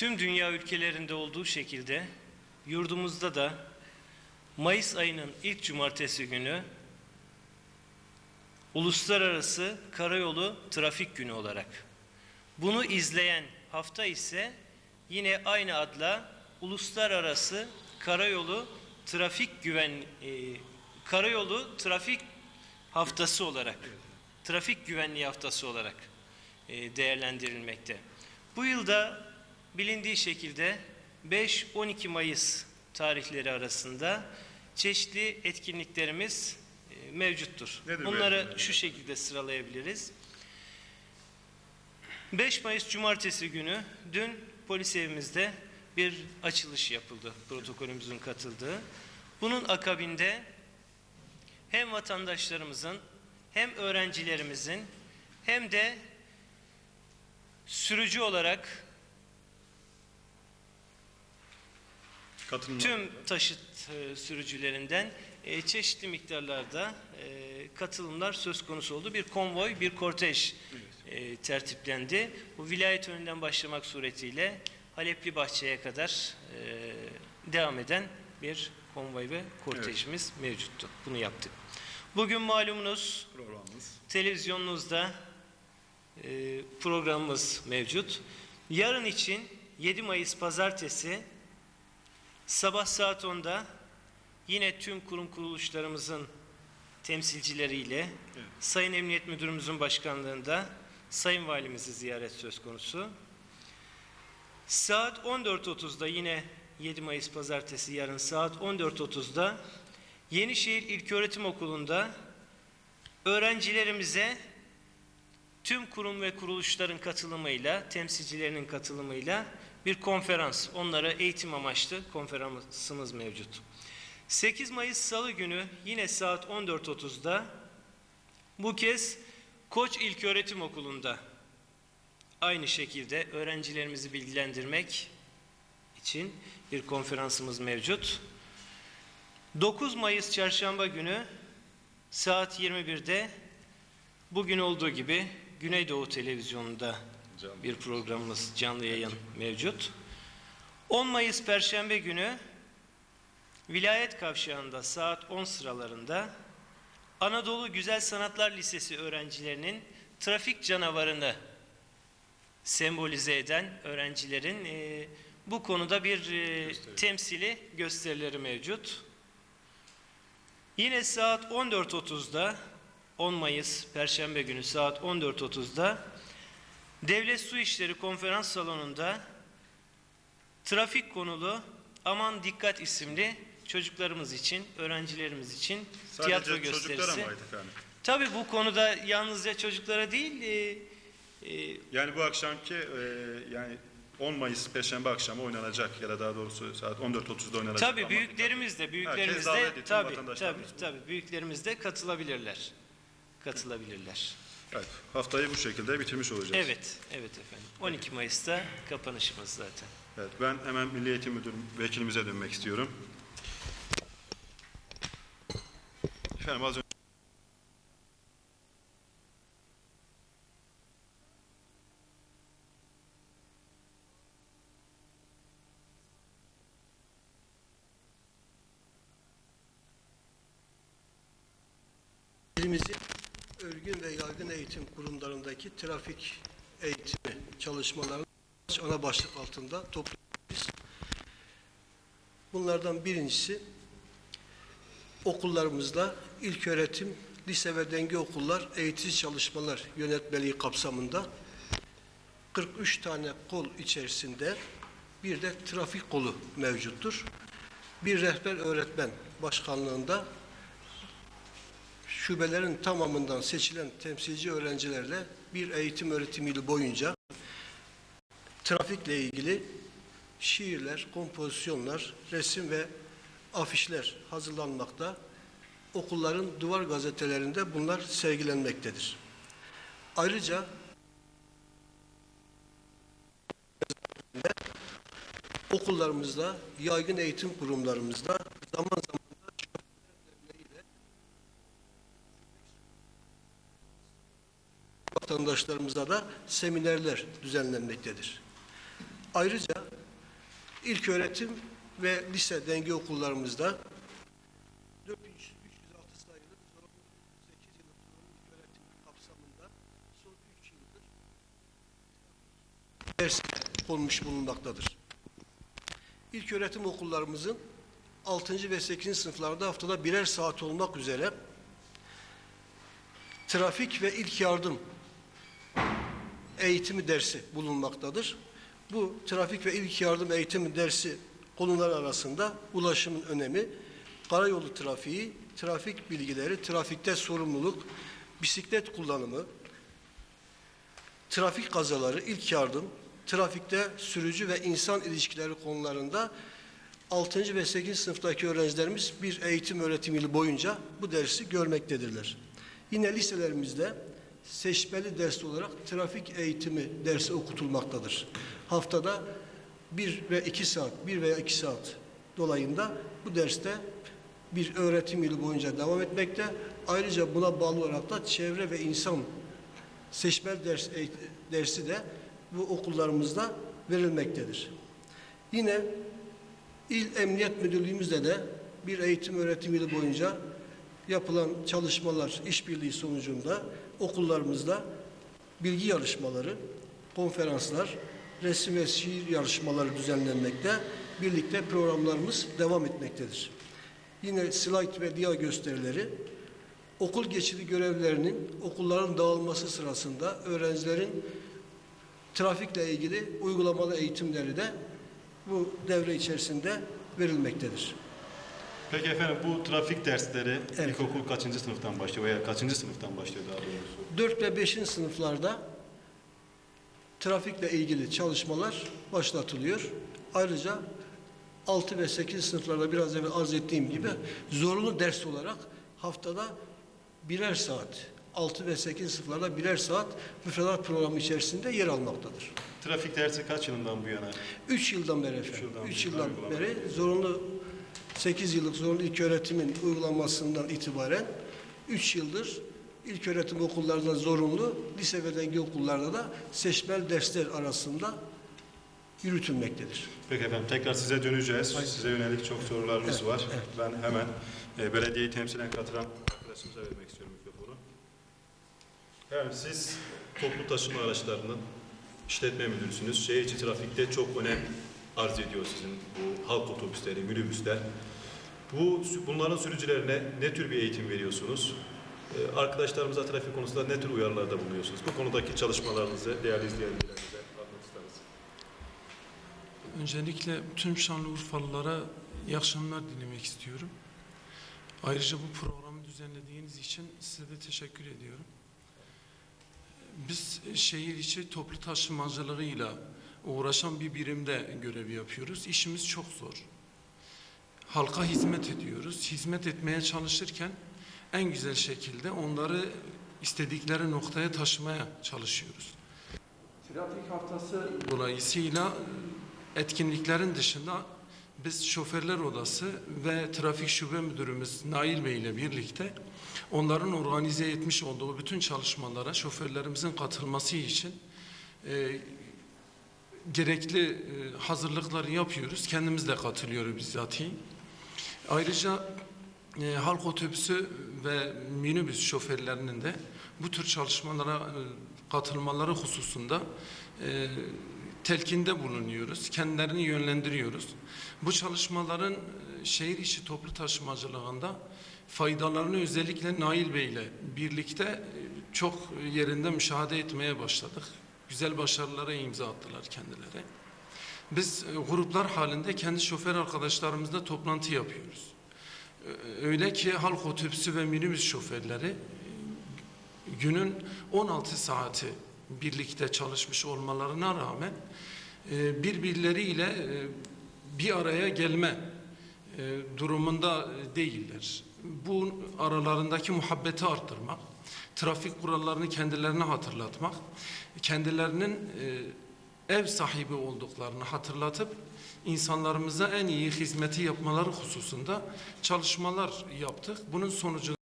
tüm dünya ülkelerinde olduğu şekilde yurdumuzda da Mayıs ayının ilk cumartesi günü Uluslararası Karayolu Trafik Günü olarak. Bunu izleyen hafta ise yine aynı adla Uluslararası Karayolu Trafik Güven e, Karayolu Trafik Haftası olarak, Trafik Güvenliği Haftası olarak e, değerlendirilmekte. Bu yılda bilindiği şekilde 5-12 Mayıs tarihleri arasında çeşitli etkinliklerimiz e, mevcuttur. Nedir bu Bunları etkinlikler? şu şekilde sıralayabiliriz. 5 Mayıs Cumartesi günü dün polis evimizde bir açılış yapıldı. Protokolümüzün katıldığı. Bunun akabinde hem vatandaşlarımızın hem öğrencilerimizin hem de sürücü olarak Katılımlar. tüm taşıt e, sürücülerinden e, çeşitli miktarlarda e, katılımlar söz konusu oldu. Bir konvoy, bir kortej e, tertiplendi. Bu vilayet önünden başlamak suretiyle Halepli Bahçe'ye kadar e, devam eden bir konvoy ve kortejimiz mevcuttu. Bunu yaptık. Bugün malumunuz programımız. televizyonunuzda e, programımız mevcut. Yarın için 7 Mayıs Pazartesi sabah saat 10'da yine tüm kurum kuruluşlarımızın temsilcileriyle Evet. Sayın Emniyet Müdürümüzün başkanlığında Sayın Valimizi ziyaret söz konusu. Saat 14.30'da yine 7 Mayıs Pazartesi yarın saat 14.30'da Yenişehir İlköğretim Okulu'nda öğrencilerimize tüm kurum ve kuruluşların katılımıyla, temsilcilerinin katılımıyla bir konferans, onlara eğitim amaçlı konferansımız mevcut. 8 Mayıs Salı günü yine saat 14.30'da bu kez Koç İlköğretim Okulu'nda aynı şekilde öğrencilerimizi bilgilendirmek için bir konferansımız mevcut. 9 Mayıs Çarşamba günü saat 21'de bugün olduğu gibi Güneydoğu Televizyonu'nda Canlı. bir programımız canlı yayın mevcut. 10 Mayıs Perşembe günü Vilayet Kavşağı'nda saat 10 sıralarında Anadolu Güzel Sanatlar Lisesi öğrencilerinin trafik canavarını sembolize eden öğrencilerin e, bu konuda bir e, Gösteri. temsili gösterileri mevcut. Yine saat 14.30'da 10 Mayıs Perşembe günü saat 14.30'da Devlet Su İşleri Konferans Salonu'nda trafik konulu Aman Dikkat isimli çocuklarımız için, öğrencilerimiz için tiyatro Sadece çocuklara gösterisi. mı? Tabii bu konuda yalnızca çocuklara değil, e, e, Yani bu akşamki e, yani 10 Mayıs Perşembe akşamı oynanacak ya da daha doğrusu saat 14.30'da oynanacak. tabii ama- büyüklerimiz de, büyüklerimiz de, tabii, tabii, tabii, büyüklerimiz de katılabilirler. Katılabilirler. Evet, haftayı bu şekilde bitirmiş olacağız. Evet, evet efendim. 12 Mayıs'ta kapanışımız zaten. Evet, ben hemen Milli Eğitim Müdürüm vekilimize dönmek istiyorum. Efendim az önce İlimizin ve yaygın eğitim kurumlarındaki trafik eğitimi çalışmalarını ana başlık altında topluyoruz. Bunlardan birincisi okullarımızda ilköğretim, lise ve denge okullar eğitici çalışmalar yönetmeliği kapsamında 43 tane kol içerisinde bir de trafik kolu mevcuttur. Bir rehber öğretmen başkanlığında şubelerin tamamından seçilen temsilci öğrencilerle bir eğitim öğretim yılı boyunca trafikle ilgili şiirler, kompozisyonlar, resim ve afişler hazırlanmakta. Okulların duvar gazetelerinde bunlar sergilenmektedir. Ayrıca okullarımızda, yaygın eğitim kurumlarımızda zaman zaman vatandaşlarımıza da seminerler düzenlenmektedir. Ayrıca İlk öğretim ve lise denge okullarımızda 4306 sayılı zorunlu 8 yıllık zorunlu ilk öğretim kapsamında son 3 yıldır ders konmuş bulunmaktadır. İlk öğretim okullarımızın 6. ve 8. sınıflarda haftada birer saat olmak üzere trafik ve ilk yardım eğitimi dersi bulunmaktadır. Bu trafik ve ilk yardım eğitimi dersi konular arasında ulaşımın önemi, karayolu trafiği, trafik bilgileri, trafikte sorumluluk, bisiklet kullanımı, trafik kazaları, ilk yardım, trafikte sürücü ve insan ilişkileri konularında 6. ve 8. sınıftaki öğrencilerimiz bir eğitim öğretim yılı boyunca bu dersi görmektedirler. Yine liselerimizde seçmeli ders olarak trafik eğitimi dersi okutulmaktadır. Haftada bir ve iki saat, bir veya iki saat dolayında bu derste bir öğretim yılı boyunca devam etmekte. Ayrıca buna bağlı olarak da çevre ve insan seçmel ders, dersi de bu okullarımızda verilmektedir. Yine İl Emniyet Müdürlüğümüzde de bir eğitim öğretim yılı boyunca yapılan çalışmalar, işbirliği sonucunda okullarımızda bilgi yarışmaları, konferanslar, resim ve şiir yarışmaları düzenlenmekte. Birlikte programlarımız devam etmektedir. Yine slide ve dia gösterileri, okul geçidi görevlerinin okulların dağılması sırasında öğrencilerin trafikle ilgili uygulamalı eğitimleri de bu devre içerisinde verilmektedir. Peki efendim bu trafik dersleri Evet. ilkokul kaçıncı sınıftan başlıyor veya kaçıncı sınıftan başlıyor daha doğrusu? 4 ve 5. sınıflarda trafikle ilgili çalışmalar başlatılıyor. Ayrıca 6 ve 8 sınıflarda biraz evvel arz ettiğim gibi zorunlu ders olarak haftada birer saat, 6 ve 8 sınıflarda birer saat müfredat programı içerisinde yer almaktadır. Trafik dersi kaç yılından bu yana? 3 yıldan beri efendim. yıldan 3 beri yıldan uygulama. beri zorunlu 8 yıllık zorunlu ilk öğretimin uygulanmasından itibaren 3 yıldır ilk öğretim okullarında zorunlu, lise ve denge okullarda da seçmel dersler arasında yürütülmektedir. Peki efendim tekrar size döneceğiz. Size yönelik çok sorularımız Evet, var. evet. Ben hemen e, belediyeyi temsilen katılan arkadaşımıza vermek istiyorum mikrofonu. Evet siz toplu taşıma araçlarının işletme müdürüsünüz. Şehir içi trafikte çok önem arz ediyor sizin bu halk otobüsleri, minibüsler. Bu bunların sürücülerine ne tür bir eğitim veriyorsunuz? Ee, Arkadaşlarımıza trafik konusunda ne tür uyarılarda bulunuyorsunuz? Bu konudaki çalışmalarınızı değerli izleyenlerimize anlatmak isteriz. Öncelikle tüm Şanlıurfalılara iyi akşamlar dilemek istiyorum. Ayrıca bu programı düzenlediğiniz için size de teşekkür ediyorum. Biz şehir içi toplu taşımacılığıyla uğraşan bir birimde görev yapıyoruz. İşimiz çok zor. Halka hizmet ediyoruz. Hizmet etmeye çalışırken en güzel şekilde onları istedikleri noktaya taşımaya çalışıyoruz. Trafik haftası dolayısıyla etkinliklerin dışında biz şoförler odası ve trafik şube müdürümüz Nail Bey ile birlikte onların organize etmiş olduğu bütün çalışmalara şoförlerimizin katılması için e, gerekli e, hazırlıkları yapıyoruz. Kendimiz de katılıyoruz bizzatihi. Ayrıca e, halk otobüsü ve minibüs şoförlerinin de bu tür çalışmalara e, katılmaları hususunda telkinde bulunuyoruz. Kendilerini yönlendiriyoruz. Bu çalışmaların şehir içi toplu taşımacılığında faydalarını özellikle Nail Bey ile birlikte çok yerinde müşahede etmeye başladık. Güzel başarılara imza attılar kendileri. Biz e, gruplar halinde kendi şoför arkadaşlarımızla toplantı yapıyoruz. E, Öyle ki halk otobüsü ve minibüs şoförleri e, günün 16 saati birlikte çalışmış olmalarına rağmen birbirleriyle bir araya gelme durumunda değiller. Bu aralarındaki muhabbeti arttırmak, trafik kurallarını kendilerine hatırlatmak, kendilerinin e, ev sahibi olduklarını hatırlatıp insanlarımıza en iyi hizmeti yapmaları hususunda çalışmalar yaptık. Bunun sonucu